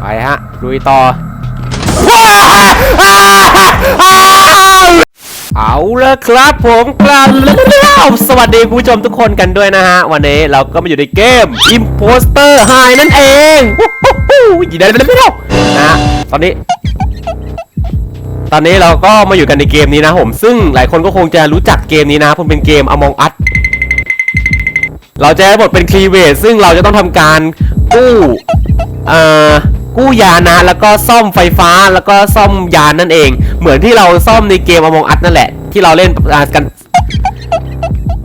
ไปฮะลุยต่อว้าวอ้าวเอาละครับผมกลับแล้วสวัสดีคุณผู้ชมทุกคนกันด้วยนะฮะ วันนี้เราก็มาอยู่ในเกม Imposter High นั่นเองยินดีด้วยนะฮะตอนนี้ตอนนี้เราก็มาอยู่กันในเกมนี้นะผม ซึ่งหลายคนก็คงจะรู้จักเกมนี้นะผมเป็นเกม Among Us เราจะได้บทเป็นคลีเวทซึ่งเราจะต้องทำการกู้เอ่อ กู้ยานะแล้วก็ซ่อมไฟฟ้าแล้วก็ซ่อมยานนั่นเอง เหมือนที่เราซ่อมในเกม Among Us นั่นแหละ ที่เราเล่นกัน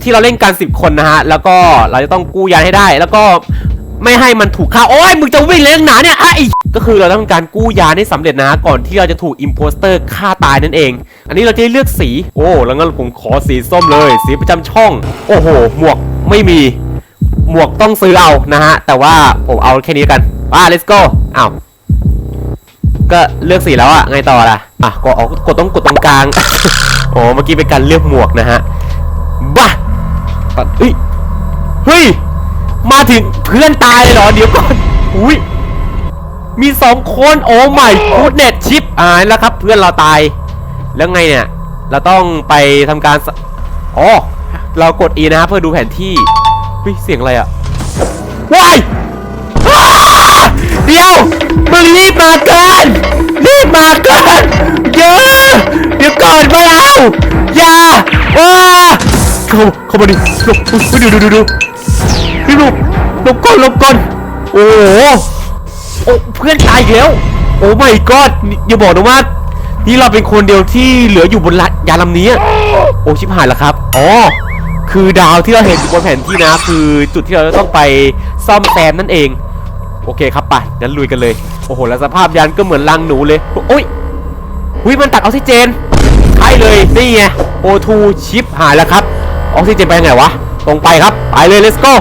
ที่เราเล่นกันสิบคนนะฮะ แล้วก็เราจะต้องกู้ยานให้ได้ แล้วก็ไม่ให้มันถูกฆ่าโอ้ยมึงจะวิ่งเล่นหนาเนี่ยไอ้ก็คือเราต้องการกู้ยานให้สำเร็จนะก่อนที่เราจะถูกอิมโพสเตอร์ฆ่าตายนั่นเอง อันนี้เราจะเลือกสี โอ้แล้วงั้นผมขอสีส้มเลย สีประจำช่อง โอ้โหหมวกไม่มี หมวกต้องซื้อเอานะฮะ แต่ว่าผมเอาแค่นี้กันอ่า let's go อ้าวก็เลือกสีแล้วอะไงต่อล่ะ อะ กดกดต้องกดตรงกลางอ๋อเมื่อกี้เป็นการเลือกหมวกนะฮะ บ้าตัดเฮ้ย เฮ้ย มาถึงเพื่อนตายเลยเหรอ เดี๋ยวก่อน อุ้ย มีสองคนโอ้ไม่พูดเน็ตชิปอ่านแล้วครับ เพื่อนเราตาย แล้วไงเนี่ย เราต้องไปทำการ อ๋อ เรากด E นะฮะเพื่อดูแผนที่ เฮ้ยเสียงอะไรอะว้ายอ้าเดี๋ยวมึงรีบมาเกินรีบมาเกินเยอะเดี๋ยวก่อนไม่เอาอย่าว้าเข้าเข้ามาดิหลบอุ๊ยดูดูดูดูพี่หลบหลบก่อนหลบก่อนโอ้โหโอ้เพื่อนตายอีกแล้ว โอ้ไม่กอดอย่าบอกนะว่านี่เราเป็นคนเดียวที่เหลืออยู่บนละยานลำนี้อะโอ้ชิบหายแล้วครับ อ๋อ คือดาวที่เราเห็นอยู่บนแผนที่นะ คือจุดที่เราจะต้องไปซ่อมแซมนั่นเอง โอเคครับไปงั้นลุยกันเลย โอ้โห แล้วสภาพยานก็เหมือนรังหนูเลย โอ้ยหุยมันตัดออกซิเจนใช่เลย นี่ไง O2 ชิปหายแล้วครับ ออกซิเจนไปยังไงวะ ตรงไปครับ ไปเลย let's go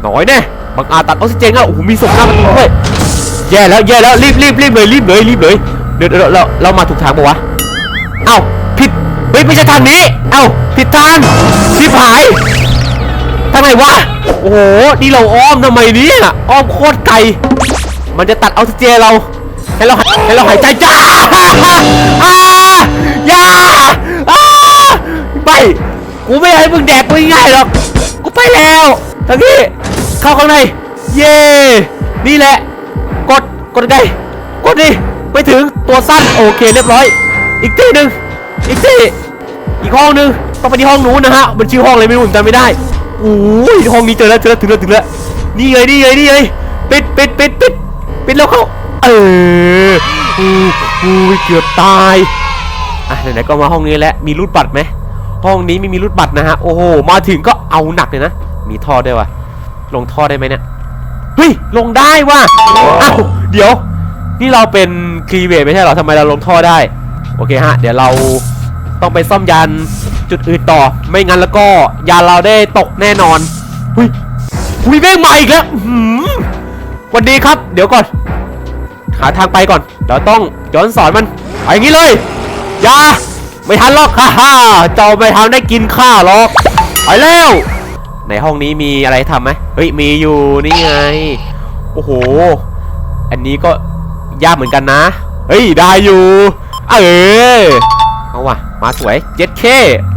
หน่อยแน่บางอาจตัดออกซิเจนอะโอ้โห มีศพหน้าประตูด้วยแย่แล้วแย่แล้วรีบรีบรีบเลยรีบเลยรีบเลย เดี๋ยวเราเรามาถูกทางปะวะ เอ้าผิดเฮ้ยไม่ใช่ทางนี้ เอ้า ผิดทางชิบหายทางไหนวะ โอ้โห นี่เราอ้อมทำไมเนี่ยอ้อมโคตรไกล มันจะตัดออกซิเจนเรา ให้เราให้เราหายใจจ้าอาอย่าอาไม่กูไม่ให้มึงแดกกูง่ายๆหรอก กูไปแล้วทางนี้ เข้าข้างใน เย่นี่แหละ กด กดไงกดดิไปถึงตัวสั้น โอเคเรียบร้อย อีกที่หนึ่งอีกที่อีกห้องหนึ่ง ต้องไปที่ห้องนู้นนะฮะ มันชื่อห้องอะไรไม่รู้ผมจำไม่ได้โอ้ยห้องนี้เจอแล้วเจอแล้วถึงแล้วถึงแล้ว นี่เลยนี่เลยนี่เลยปิดปิดปิดปิดปิดแล้วเข้าเอออู้อู้เกือบตาย อะไหนๆก็มาห้องนี้แล้ว มีรูดบัตรไหม ห้องนี้ไม่มีรูดบัตรนะฮะ โอ้โห มาถึงก็เอาหนักเลยนะ มีท่อด้วยวะลงท่อได้ไหมเนี่ย เฮ้ย ลงได้ว่ะอ้าวเดี๋ยว นี่เราเป็นคลีเวทไม่ใช่เหรอทำไมเราลงท่อได้ โอเคฮะ เดี๋ยวเรา ต้องไปซ่อมยานจุดอื่นต่อ ไม่งั้นแล้วก็ยานเราได้ตกแน่นอนหุยหุยแม่งมาอีกแล้วหวันดีครับ เดี๋ยวก่อน หาทางไปก่อนเดี๋ยวต้องย้อนสอนมันไปอย่างนี้เลยอย่าไม่ทันหรอกฮ่าฮ่าเจ้าไม่ทันได้กินข้าวหรอกไปแล้วในห้องนี้มีอะไรทำไหมเฮ้ยมีอยู่นี่ไง โอ้โห อันนี้ก็ยากเหมือนกันนะ เฮ้ยได้อยู่ เออเอาว่ะ มาสวยเจ็ดเค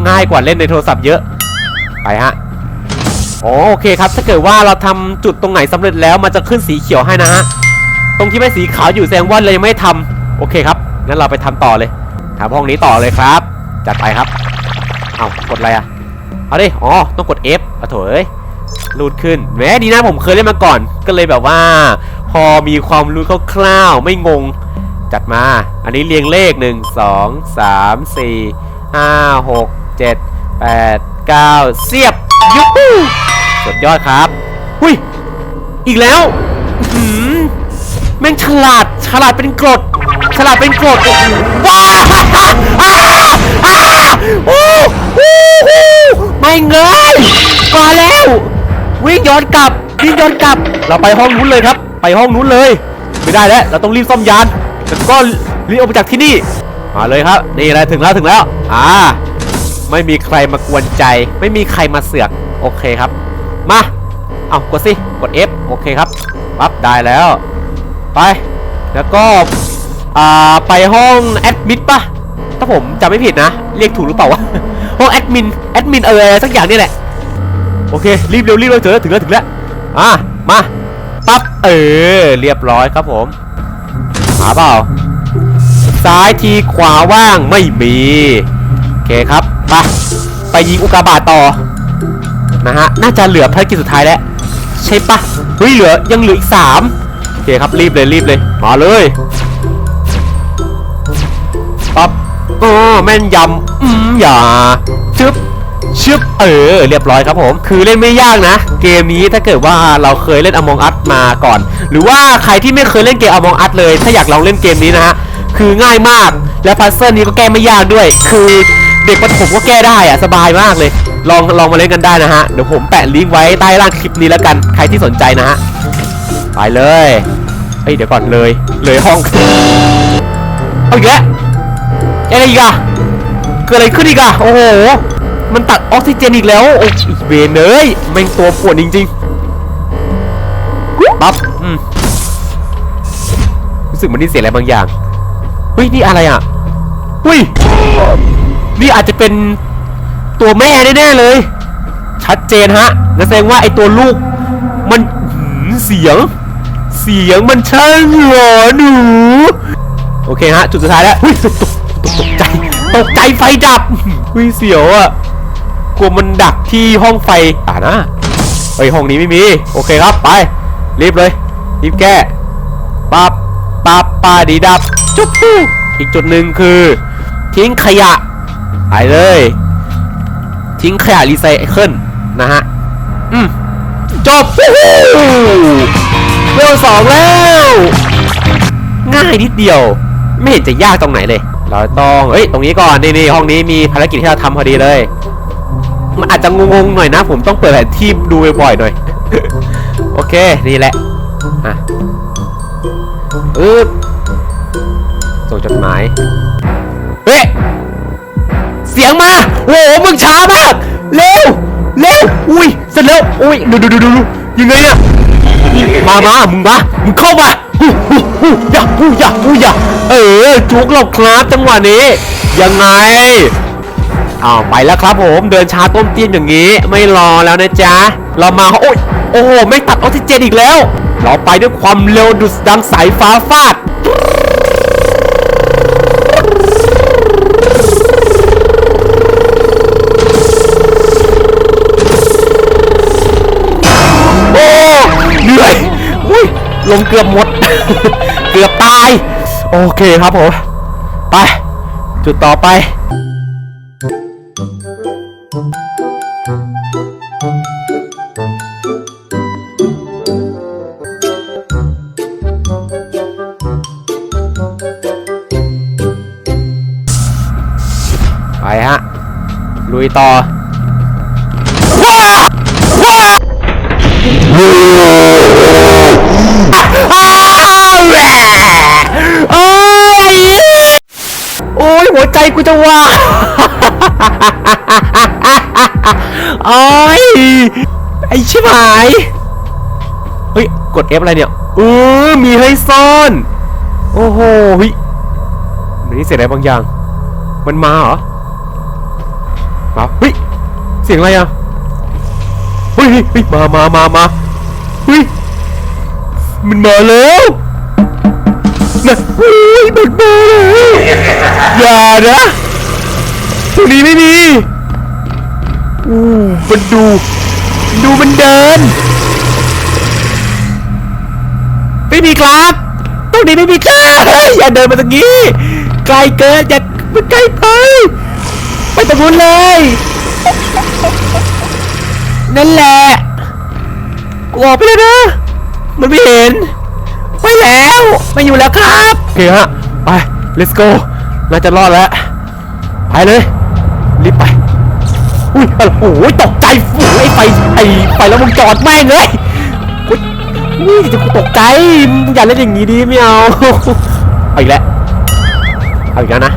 ง่ายกว่าเล่นในโทรศัพท์เยอะ ไปฮะอ๋อโอเคครับ ถ้าเกิดว่าเราทำจุดตรงไหนสำเร็จแล้วมันจะขึ้นสีเขียวให้นะฮะ ตรงที่ไม่สีขาวอยู่แสดงว่าเรายังไม่ทำโอเคครับ งั้นเราไปทำต่อเลยทำห้องนี้ต่อเลยครับ จัดไปครับ เอากดอะไรอะเอาดิ อ๋อ ต้องกด F อะโถเอ้ยรูดขึ้น แหม้ดีนะผมเคยเล่นมาก่อน ก็เลยแบบว่า พอมีความรู้คร่าวๆไม่งง จัดมา อันนี้เรียงเลข 1 2 3 4 5 6 7 8 9เสียบยุบสุดยอดครับหุยอีกแล้วอื้อหือแม่งฉลาดฉลาดเป็นกรดฉลาดเป็นกรดโอ้โหว้าอ้าอ้าโอ้โหไม่เงยมาแล้ว วิ่งย้อนกลับวิ่งย้อนกลับ เราไปห้องนู้นเลยครับ ไปห้องนู้นเลย ไม่ได้แล้ว เราต้องรีบซ่อมยานแล้วก็รีบออกไปจากที่นี่ มาเลยครับ นี่แหละถึงแล้วถึงแล้ว อ่า ไม่มีใครมากวนใจ ไม่มีใครมาเสือก โอเคครับ มา เอากดสิ กด F โอเคครับ ปั๊บ ได้แล้ว ไป แล้วก็ อ่า ไปห้องแอดมิดปะถ้าผมจำไม่ผิดนะ เรียกถูกหรือเปล่าวะ ห้องแอดมิน แอดมินเออสักอย่างนี่แหละ โอเค รีบเร็วรีบเร็วถึงแล้วถึงแล้วถึงแล้ว อะมา ปั๊บ เออ เรียบร้อยครับผม หาเปล่า ซ้ายทีขวาว่างไม่มีโอเคครับไปไปยิงอุกกาบาตต่อนะฮะน่าจะเหลือภารกิจสุดท้ายแล้วใช่ปะเฮ้ยเหลือยังเหลืออีกสามโอเคครับรีบเลยรีบเลยมาเลยปั๊บอ๋อแม่นยำอืมอย่าชึบชึบเออเรียบร้อยครับผม คือเล่นไม่ยากนะ เกมนี้ถ้าเกิดว่าเราเคยเล่น Among Us มาก่อน หรือว่าใครที่ไม่เคยเล่นเกม Among Us เลย ถ้าอยากลองเล่นเกมนี้นะฮะ คือง่ายมาก และพัซเซิลนี้ก็แก้ไม่ยากด้วย คือเด็กประถมก็แก้ได้อะสบายมากเลย ลองลองมาเล่นกันได้นะฮะ เดี๋ยวผมแปะลิงก์ไว้ใต้ล่างคลิปนี้แล้วกัน ใครที่สนใจนะฮะ ไปเลย เฮ้ยเดี๋ยวก่อนเลย เลยห้อง เอาอีกแล้วอะไรอีกอะเกิดอะไรขึ้นอีกอะโอ้โห มันตัดออกซิเจนอีกแล้ว โอ้ยเวนเอ้ยแม่งตัวปวนจริงๆปั๊บอืมรู้สึกเหมันได้เสียอะไรบางอย่าง เฮ้ยนี่อะไรอะเฮ้ยนี่อาจจะเป็นตัวแม่แน่ๆเลย ชัดเจนฮะนั่นแสดงว่าไอตัวลูกมันเสียง เสียงมันช่างหลอนหนูโอเคฮะ จุดสุดท้ายแล้วเฮ้ยตกตกตกใจตกใจไฟดับเฮ้ยเสียวอะกลัวมันดักที่ห้องไฟอ่านะเฮ้ยห้องนี้ไม่มี โอเคครับไปรีบเลยรีบแก้ปั๊บ ปั๊บปาดีดับ จุ๊บปุ๊บอีกจุดหนึ่งคือ ทิ้งขยะไปเลย ทิ้งขยะรีไซเคิลนะฮะ อืมจบฮู้เวลสองแล้ว ง่ายนิดเดียว ไม่เห็นจะยากตรงไหนเลย เราต้องเอ้ย ตรงนี้ก่อน นี่นี่ห้องนี้มีภารกิจที่เราทำพอดีเลย มันอาจจะงงๆหน่อยนะ ผมต้องเปิดแผนที่ดูบ่อยๆหน่อย โอเค นี่แหละ อะ อึ๊บส่งจดหมาย เฮ้ย เสียงมาโอ้โหมึงช้ามาก เร็ว เร็ว อุ้ย เสร็จแล้ว อุ้ย ดูดูดูดูดูยังไงเนี่ยมามามึงมา มึงเข้ามาฮู้ฮู้ฮู้อย่าฮู้อย่าฮู้อย่าเออจุกหลบครับจังหวะนี้ ยังไงอ้าวไปแล้วครับผม เดินช้าต้มเตี้ยนอย่างนี้ ไม่รอแล้วนะจ๊ะ เรามาโอ้ยโอ้โห ไม่ตัดออกซิเจนอีกแล้ว เราไปด้วยความเร็วดุดดังสายฟ้าฟาดโอ้เหนื่อยอุ้ยลงเกือบหมด เกือบตาย โอเคครับผม ไป จุดต่อไปไป ยต่อว้าว้าอ้าโอ้ยโอ้ยหัวใจกูจะวายโอ้ยไอชิบหาย เฮ้ย กด F อะไรเนี่ยเออมีให้ซ่อน โอ้โหเฮ้ยนี่เสียงอะไรบางอย่าง มันมาเหรอ เสียงอะไรอะเฮ้ยเฮ้ยมามามามาเฮ้ยมันมาแล้วนะเฮ้ยมันมาแล้วอย่านะตรงนี้ไม่มีอู้มันดู ดูมันเดิน ไม่มีครับตรงนี้ไม่มีจ้าเฮ้ยอย่าเดินมาตรงนี้ไกลเกินอย่ามันไกลไปไปตรงนู้นเลย นั่นแหละกูออกไปแล้วนะ มันไม่เห็นไปแล้วไม่อยู่แล้วครับโอเคฮะ ไป let's go น่าจะรอดแล้ว ไปเลย รีบไป อุ้ย โอ้โหตกใจฝูไอ้ไฟไอ้ไฟแล้วมึงจอดแม่งเลยอุ๊ยอุ้ยจะตกใจอย่าเล่นอย่างนี้ดิไม่เอาเอาอีกแล้วเอาอีกแล้วนะ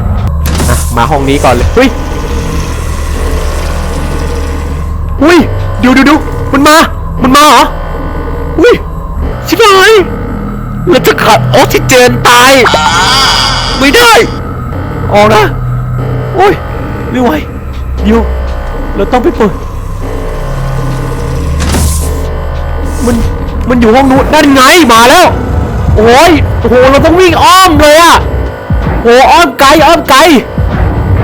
อะมาห้องนี้ก่อนเลยเฮ้ย อุ้ยดูดูดูมันมา มันมาเหรอ อุ้ยชิบหายเราจะขาดออกซิเจนตาย ไม่ได้ ออกนะโอ้ยไม่ไหวเดี๋ยวเราต้องไปเปิด มัน มันอยู่ห้องนู้นนั่นไงมาแล้ว โอ้ยโอ้โห เราต้องวิ่งอ้อมเลยอะโหอ้อมไกล อ้อมไกล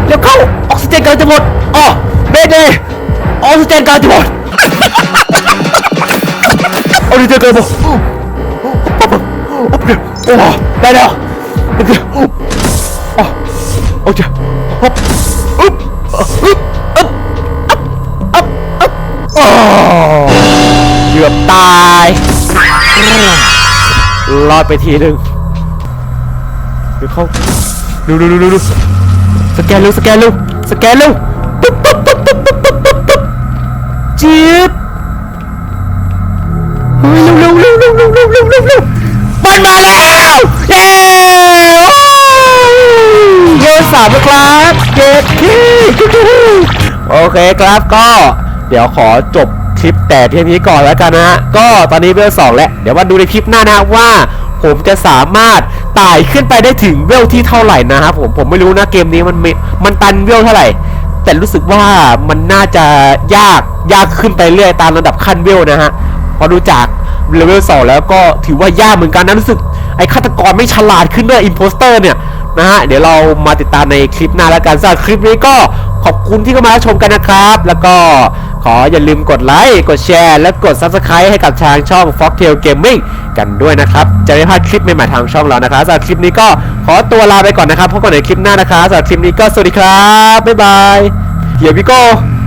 เร็วเข้าออกซิเจนกำลังจะหมดอ๋อเบเด ออกซิเจนการ์ดบอดออกซิเจนการ์ดบอดโอ้โหได้แล้วโอเคอะโอเคฮึบอึ๊บอึ๊บอึ๊บอึ๊บอึ๊บอึ๊บโอ้เกือบตายรอดไปทีหนึ่งเดี๋ยวเขาดูดูดูดูสแกนเร็วสแกนเร็วสแกนเร็วปุ๊บปุ๊บปุ๊บปุ๊บปุ๊บ จี๊บเฮ้ยเร็วเร็วเร็วเร็วเร็วเร็วเร็วเร็วมันมาแล้วเย้โยเยอะสามครับเจ็ดที่โอเคครับก็เดี๋ยวขอจบคลิปแต่เพียงนี้ก่อนแล้วกันนะฮะก็ตอนนี้เวลสองแล้วเดี๋ยวมาดูในคลิปหน้านะว่า ผมจะสามารถไต่ขึ้นไปได้ถึงเวลที่เท่าไหร่นะครับผมผมไม่รู้นะเกมนี้มันมันตันเวลเท่าไหร่ แต่รู้สึกว่ามันน่าจะยากยากขึ้นไปเรื่อยตามระดับขั้นเวลนะฮะพอดูจากเลเวลสองแล้วก็ถือว่ายากเหมือนกันนะรู้สึก ไอ้ฆาตกรไม่ฉลาดขึ้นด้วยอินโพสเตอร์เนี่ยนะฮะเดี๋ยวเรามาติดตามในคลิปหน้าแล้วกันสำหรับคลิปนี้ก็ขอบคุณที่เข้ามาชมกันนะครับ แล้วก็ขออย่าลืมกดไลค์กดแชร์ และกด Subscribe ให้กับทางช่อง Foxtail Gaming กันด้วยนะครับ จะได้ไม่พลาดคลิปใหม่ๆทางช่องเรานะครับสำหรับคลิปนี้ก็ขอตัวลาไปก่อนนะครับพบกันในคลิปหน้านะครับสำหรับคลิปนี้ก็สวัสดีครับบ๊ายบายเฮียพี่โก้